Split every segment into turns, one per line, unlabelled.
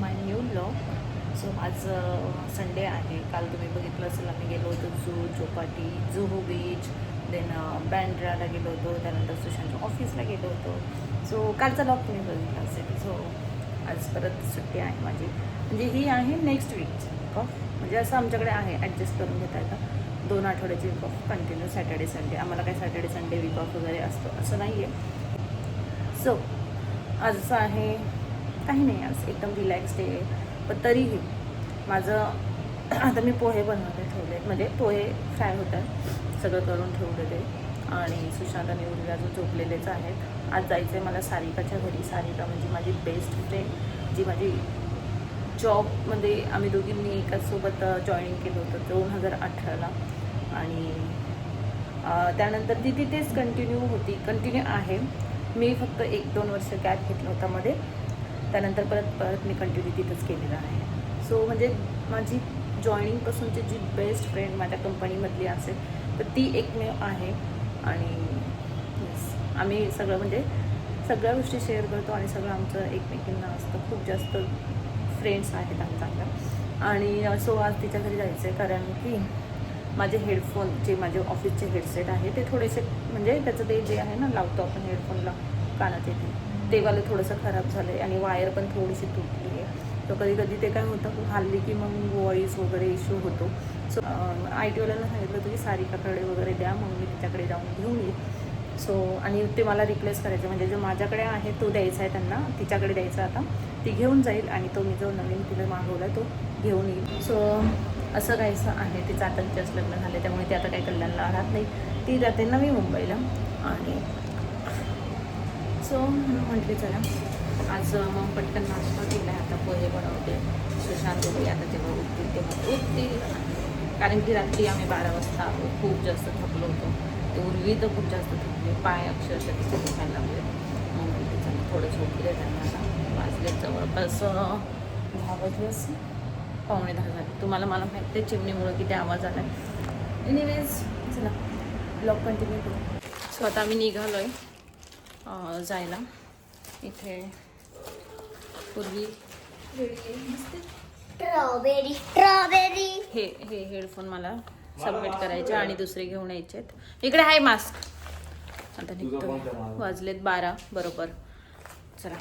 माय new blog so आज Sunday आहे. काल तुम्ही बघितलं असेल आम्ही गेलो होतो जू चौपाटी जुहू बीच देन बँड्राला गेलो होतो. त्यानंतर सुशांतच्या ऑफिसला गेलो होतो. सो कालचा ब्लॉग तुम्ही बघितला असेल. सो आज परत सुट्टी आहे माझी. म्हणजे ही आहे नेक्स्ट वीक ऑफ म्हणजे असं आमच्याकडे आहे ॲडजस्ट करून घेता येतं. दोन आठवड्याची week off continue Saturday Sunday आम्हाला काय सॅटर्डे संडे वीक ऑफ वगैरे असतो असं नाही आहे सो आजचं आहे काही नाही आज एकदम रिलॅक्स डे आहे. पण तरीही माझं आता मी पोहे बनवले ठेवले. म्हणजे पोहे फ्राय होतात सगळं करून ठेवलेले आणि सुशांत आणि उर्मिला जो झोपलेलेच आहेत. आज जायचं आहे मला सारिकाच्या घरी. सारिका म्हणजे माझी बेस्ट फ्रेंड जी माझी जॉबमध्ये आम्ही दोघींनी एकाच सोबत जॉईनिंग केलं होतं दोन हजार अठराला. आणि त्यानंतर ती तिथेच कंटिन्यू होती. कंटिन्यू आहे. मी फक्त एक दोन वर्ष गॅप घेतला होता मध्ये. त्यानंतर परत परत मी कंटिन्यू तिथंच केलेलं आहे. सो म्हणजे माझी जॉईनिंगपासूनची जी बेस्ट फ्रेंड माझ्या कंपनीमधली असेल तर ती एकमेव आहे. आणि आम्ही सगळं म्हणजे सगळ्या गोष्टी शेअर करतो आणि सगळं आमचं एकमेकींना असतं. खूप जास्त फ्रेंड्स आहेत आमच्या आणि सो आज तिच्या घरी जायचं आहे कारण की माझे हेडफोन जे माझे ऑफिसचे हेडसेट आहे ते थोडेसे म्हणजे त्याचं ते जे आहे ना लावतो आपण हेडफोनला कानात येते ते. वालं थोडंसं खराब झालं आहे आणि वायर पण थोडीशी तुटली आहे तर कधी कधी ते काय होतं हल्ली की मग व्हॉईस वगैरे इश्यू होतो. सो आय टीवाल्यांना सांगितलं होतं की सारिकाकडे वगैरे द्या मग मी तिच्याकडे जाऊन घेऊन येईल. सो आणि ते मला रिप्लेस करायचं. म्हणजे जो माझ्याकडे आहे तो द्यायचा आहे त्यांना. तिच्याकडे द्यायचा आता. ती घेऊन जाईल आणि तो मी जो नवीन तिला मागवला तो घेऊन येईल. सो असं काहीसं आहे. तिचं आता तिच्याच लग्न झालं त्यामुळे ती आता काही कल्याणला राहत नाही. ती जाते नवी मुंबईला. आणि सो म्हटले चला. आज मग पटकन नाश्ता केला आहे. आता पोहे बनवते. सुशांत वगैरे आता जेव्हा उठतील तेव्हा उठतील. कारण की रात्री आम्ही बारा वाजता आलो खूप जास्त थकलो होतो. ते उर्वी तर खूप जास्त थकले. पाय अक्षरशः तिथे दुखायला लागले. मग म्हटले चला थोडं झोपले त्यांना आता. वाजले जवळपास दहा वाजले असं पावणे दहा झाले. तुम्हाला मला माहिती आहे चिमणीमुळं किती आवाज आला एनिवेज चला ब्लॉग कंटिन्यू करू. सो आता आम्ही निघालो आहे जायला. इथे पूर्वी
स्ट्रॉबेरी स्ट्रॉबेरी
हे हे हेडफोन मला सबमिट करायचे आणि दुसरे घेऊन यायचे आहेत इकडे आहे मास्क आता निघतो वाजलेत बारा बरोबर. चला.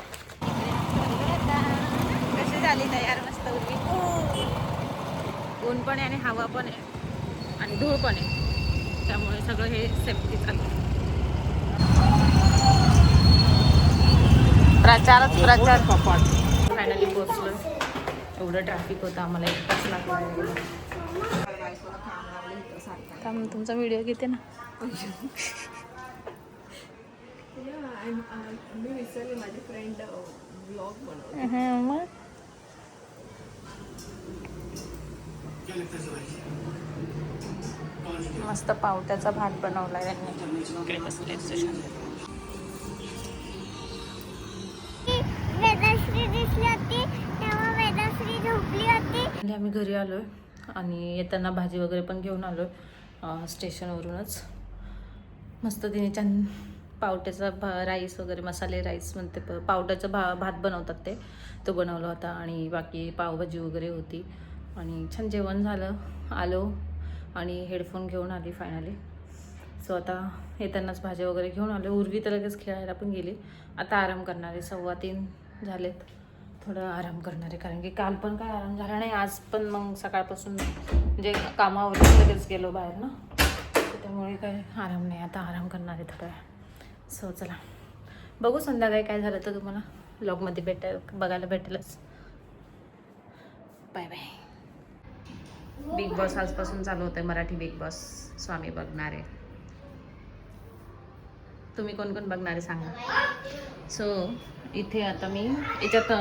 कशी झाली तयार मस्त ऊन पण आहे आणि हवा पण आहे. आणि धूळ पण आहे. त्यामुळे सगळं हे सेफ्टी चाललं प्रचारच प्रचार. फायनली पोहोचलो. एवढं ट्रॅफिक होतं आम्हाला एक तास लागला तुमचा व्हिडिओ घेते ना.
मी विसरले माझी फ्रेंड ब्लॉग बनव
मग. मस्त पावट्याचा भात बनवला यांनी इकडे बसले
फायनली
आणि आम्ही घरी आलो आहे आणि येताना भाजी वगैरे पण घेऊन आलो आहे स्टेशनवरूनच. मस्त तिने छान पावट्याचा भा राईस वगैरे मसाले राईस म्हणते प- पावट्याचा भा भात बनवतात ते. तो बनवला होता आणि बाकी पावभाजी वगैरे होती. आणि छान जेवण झालं आलो आणि हेडफोन घेऊन आली फायनली सो आता येतानाच भाज्या वगैरे घेऊन आलो उर्वी तर लगेच खेळायला पण गेली. आता आराम करणारे सव्वा तीन झालेत. थोडं आराम करणार. आहे कारण की काल पण काय आराम झाला नाही आज पण मग सकाळपासून म्हणजे कामावर लगेच गेलो बाहेर ना. तर त्यामुळे काय आराम नाही. आता आराम करणार आहे थोडा सो चला. बघू संध्याकाळी काय झालं तर तुम्हाला ब्लॉगमध्ये भेटेल बघायला भेटेलच. बाय बाय बिग बॉस आजपासून चालू होतं मराठी बिग बॉस स्वामी बघणार. आहे तुम्ही कोण कोण बघणार आहे सांगा. सो इथे आता मी याच्यात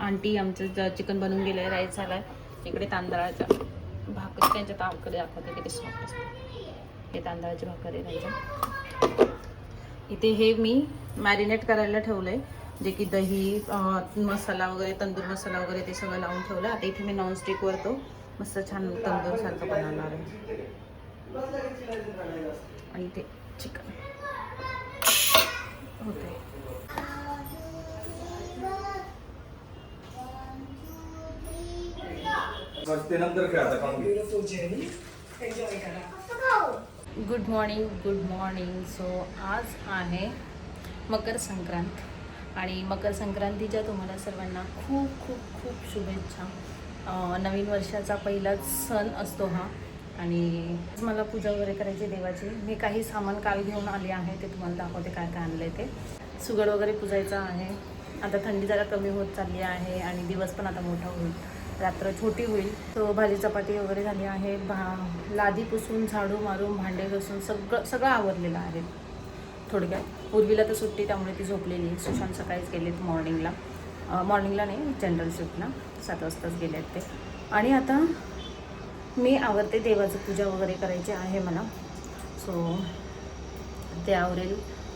आंटी आमचं चिकन बनवून गेलं आहे राईस झाला आहे इकडे तांदळाचा भाकरी त्यांच्या ताकद दाखवते किती सॉफ्ट असते हे तांदळाची भाकर आहे त्यांच्या. इथे हे मी मॅरिनेट करायला ठेवलं आहे जे की दही मसाला वगैरे तंदूर मसाला वगैरे ते सगळं लावून ठेवलं. आता इथे मी नॉनस्टिकवर तो मस्त छान तंदूरसारखं बनवणार आहे. आणि ते चिकन होते
बस ते नंतर खेळायचं काम घे
Beautiful journey. Enjoy करा.
Good morning good morning so आज आहे मकर संक्रांत. आणि मकर संक्रांतीच्या तुम्हाला सर्वांना खूप खूप खूप शुभेच्छा. नवीन वर्षाचा पहिलाच सण असतो हा. आणि मला पूजा वगैरे करायची देवाची. मी काही सामान काल घेऊन आले आहे ते तुम्हाला दाखवते काय काय आणलं ते. सुगड वगैरे पुजायचं आहे. आता थंडी जरा कमी होत चालली आहे आणि दिवस पण आता मोठा होईल. रात्र छोटी होईल. तो भाजी चपाती वगैरे झाली आहे. भा लादी पुसून झाडू मारून भांडे घसून सगळं सगळं आवरलेलं आहे. थोडक्यात. पूर्वीला तर सुट्टी त्यामुळे ती झोपलेली. आहे सुशांत सकाळीच गेलेत मॉर्निंगला मॉर्निंगला नाही जनरल शिफ्टला सात वाजताच गेले आहेत ते. आणि आता मी आवडते देवाचं पूजा वगैरे करायची आहे मला सो ते आवरेल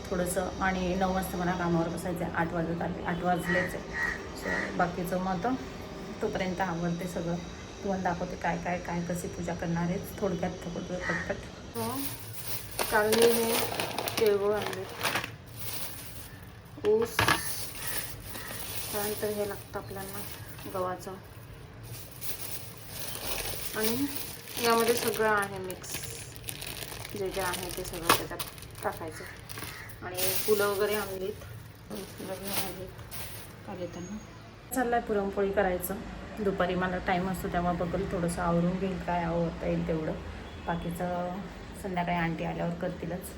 थोडंसं आणि नऊ वाजता मला कामावर बसायचं आहे. आठ वाजत आले आठ वाजलेच आहे. सो बाकीचं मत तोपर्यंत आवडते सगळं. तुम्हाला दाखवते काय काय काय कशी पूजा करणार आहे थोडक्यात थोडं पटपट. हो. काल मी हे तिळगुळ आणले. ऊस. त्यानंतर हे लागतं आपल्याला गव्हाचं. आणि यामध्ये सगळं आहे मिक्स जे जे आहे ते सगळं त्याच्यात टाकायचं. आणि फुलं वगैरे आणलीत. फुलं घेऊन आणलीत आले त्यांना पुरणपोळी करायचं. दुपारी मला टाईम असतो तेव्हा बघेल थोडंसं आवरून घेईल काय आवडता येईल तेवढं. बाकीचं संध्याकाळी आंटी आल्यावर करतीलच.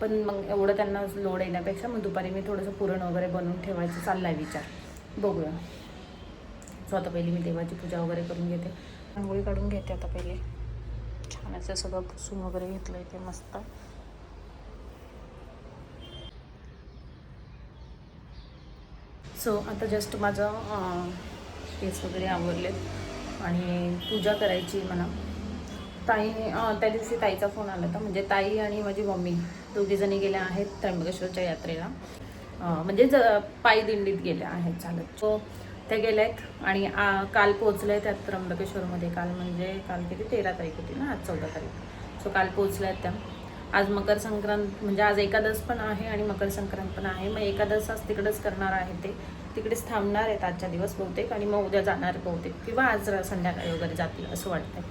पण मग एवढं त्यांना लोड येण्यापेक्षा मग दुपारी मी थोडंसं पुरण वगैरे बनवून ठेवायचं. चाललाय विचार. बघूया. सो आता पहिली मी देवाची पूजा वगैरे करून घेते. रांगोळी काढून घेते आता पहिले. छान असं सगळं पुसून वगैरे घेतलं इथे मस्त. सो आता जस्ट माझं केस वगैरे आवरलेत आणि पूजा करायची मला ताई त्या दिवशी ताईचा फोन आला होता. म्हणजे ताई आणि माझी मम्मी दोघीजणी गेल्या आहेत त्र्यंबकेश्वरच्या यात्रेला. म्हणजे ज पायदिंडीत गेल्या आहेत चालत. सो ते गेल्या आहेत आणि आ, काल पोचलं आहेत त्या त्र्यंबकेश्वरमध्ये. काल म्हणजे काल किती? तेरा तारीख होती ना आज चौदा तारीख. सो काल पोचल्या आहेत त्या. आज मकर संक्रांत म्हणजे आज एकादश पण आहे आणि मकर संक्रांत पण आहे. मग एकादश आज तिकडेच करणार आहे ते. तिकडेच थांबणार आहेत आजच्या दिवस बहुतेक आणि मग उद्या जाणार बहुतेक. किंवा आज संध्याकाळी वगैरे जातील असं वाटतंय.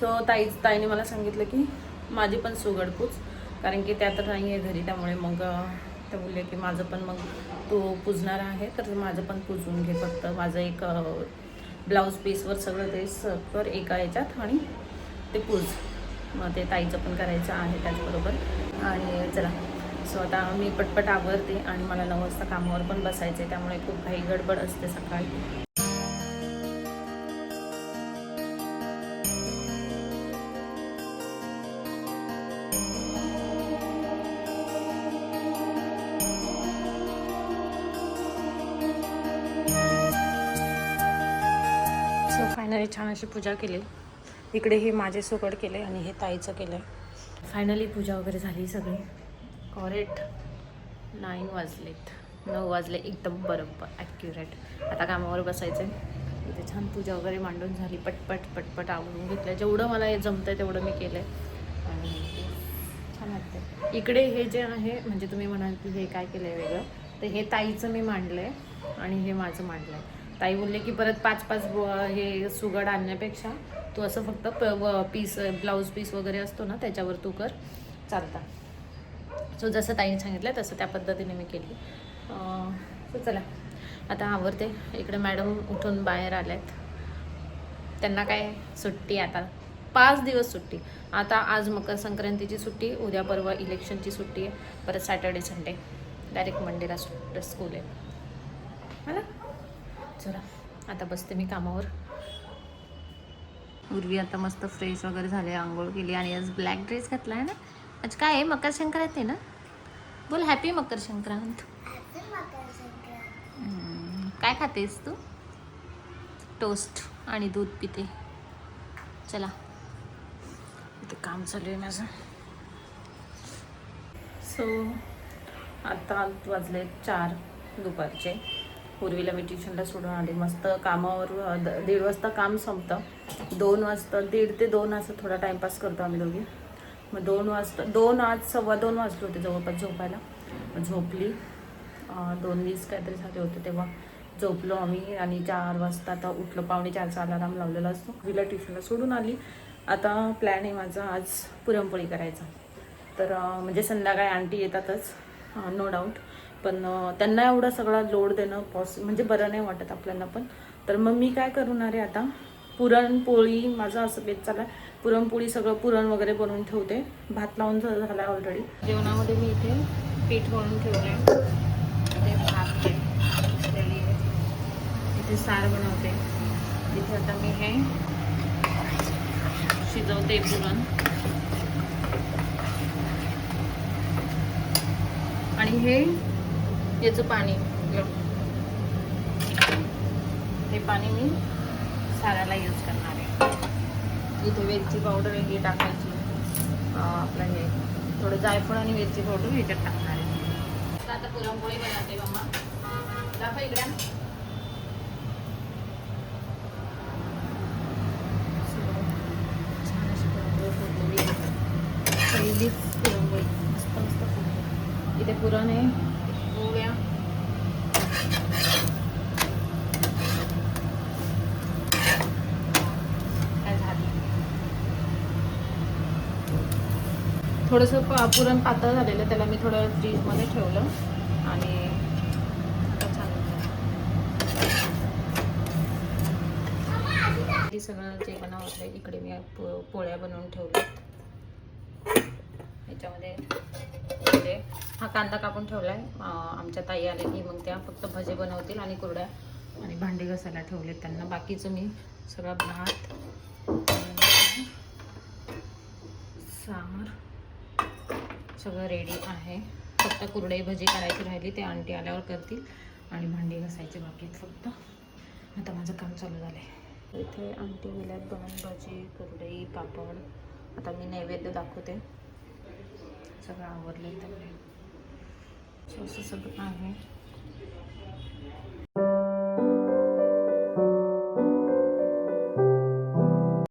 सो ताई ताईने मला सांगितलं की माझी पण सुगडपूच कारण की त्या तर नाही आहे घरी त्यामुळे मग ते बोलले की माझं पण मग तू पुजणार आहे तर माझं पण पुजून घे फक्त. माझं एक ब्लाऊज पीसवर सगळं ते सर कर एका याच्यात आणि ते पूज. मग ते ताईचं पण करायचं आहे त्याचबरोबर. आणि चला. सो आता मी पटपट आवरते आणि मला नऊ वाजता कामावर पण बसायचं आहे त्यामुळे खूप काही गडबड असते सकाळी. फायनली छान अशी पूजा केली. इकडे हे माझे सुकड केले आणि हे ताईचं केलं फायनली पूजा वगैरे झाली सगळी. कॉरेट नाईन वाजलेत. नऊ वाजले एकदम बरोबर ॲक्युरेट आता कामावर बसायचं आहे इथे छान पूजा वगैरे मांडून झाली. पटपट पटपट आवडून घेतलं जेवढं मला हे जमतं तेवढं मी केलं आहे आणि छान वाटतं इकडे हे जे आहे म्हणजे तुम्ही म्हणाल की हे काय केलं आहे वेगळं तर हे ताईचं मी मांडलं आहे आणि हे माझं मांडलं आहे ताई बोलले की परत पाच पाच ब- हे सुगड आणण्यापेक्षा तू असं फक्त प व- पीस ब्लाऊज पीस वगैरे असतो ना त्याच्यावर तू कर. चालता. सो जसं ताईने सांगितलं तसं त्या पद्धतीने मी केली. चला. आता आवडते इकडे मॅडम उठून बाहेर आल्यात त्यांना काय सुट्टी आता? पाच दिवस सुट्टी. आता आज मकर संक्रांतीची सुट्टी उद्या परवा इलेक्शनची सुट्टी आहे. परत सॅटर्डे संडे डायरेक्ट मंडेला स्कूल आहे. मला चला आता बसते मी कामावर. उर्वी आता मस्त फ्रेश वगैरे झाले आंघोळ केली आणि आज ब्लॅक ड्रेस घातला आहे ना? आज काय आहे? मकर संक्रांत आहे ना? बोल हॅपी मकर संक्रांत. काय खातेस तू? टोस्ट आणि दूध पिते. चला. इथे काम चालू आहे माझं. सो आता वाजले चार दुपारचे. पूर्वीला मी ट्युशनला सोडून आले. मस्त कामावर द- दीड वाजता काम संपतं. दोन वाजता दीड ते दोन असं थोडा टाईमपास करतो आम्ही दोघी. मग दोन वाजता दोन आज सव्वा दोन वाजले होते जवळपास झोपायला. मग झोपली. दोन वीस काहीतरी झाले होते तेव्हा. झोपलो आम्ही आणि चार वाजता आता उठलो. पावणे चारचा अलाराम लावलेला असतो. तिला ट्युशनला सोडून आली. आता प्लॅन आहे माझा आज पुरणपोळी करायचा. तर म्हणजे संध्याकाळी आंटी येतातच. नो डाऊट पण त्यांना एवढा सगळा लोड देणं पॉस म्हणजे बरं नाही वाटत आपल्याला पण. तर मग मी काय करणार आहे आता? पुरणपोळी माझं असं बेत चालला पुरणपोळी सगळं पुरण वगैरे बनवून ठेवते. भात लावून झाला ऑलरेडी जेवणामध्ये मी इथे पीठ बनवून ठेवलं आहे इथे भात इथे सार बनवते. इथे आता मी हे शिजवते पुरण. आणि हे याचं पाणी. हे पाणी मी साराला यूज करणार आहे. इथे वेलची पावडर हे टाकायची. आपलं हे थोडं जायफळ आणि वेलची पावडर ह्याच्यात टाकणार आहे. तर आता पुरणपोळी बनवते मम्मा. दाखव इकडे. पहिलीच पुरणपोळी. मस्त मस्त. इथे पुरण आहे. पोळ्या काय झाली थोडंसं प पुरण पातळ झालेलं त्याला मी थोडं फ्रीजमध्ये ठेवलं आणि छान हे सगळं जे बनवलं इकडे मी पो- पोळ्या बनवून ठेवल्या. याच्यामध्ये म्हणजे हा कांदा कापून ठेवला आहे आमच्या ताई आल्या की मग त्या फक्त भजे बनवतील आणि कुरड्या आणि भांडी घसायला ठेवले त्यांना. बाकीचं मी सगळं भात सार सगळं रेडी आहे. फक्त कुरडई भजी करायची राहिली ते आंटी आल्यावर करतील आणि भांडी घसायची बाकी आहेत फक्त. आता माझं काम चालू झालं आहे इथे आंटी गेल्यात बनवून भजी कुरडई पापड. आता मी नैवेद्य दाखवते. सगळं आवरलं त्यामुळे. सो असं सगळं आहे.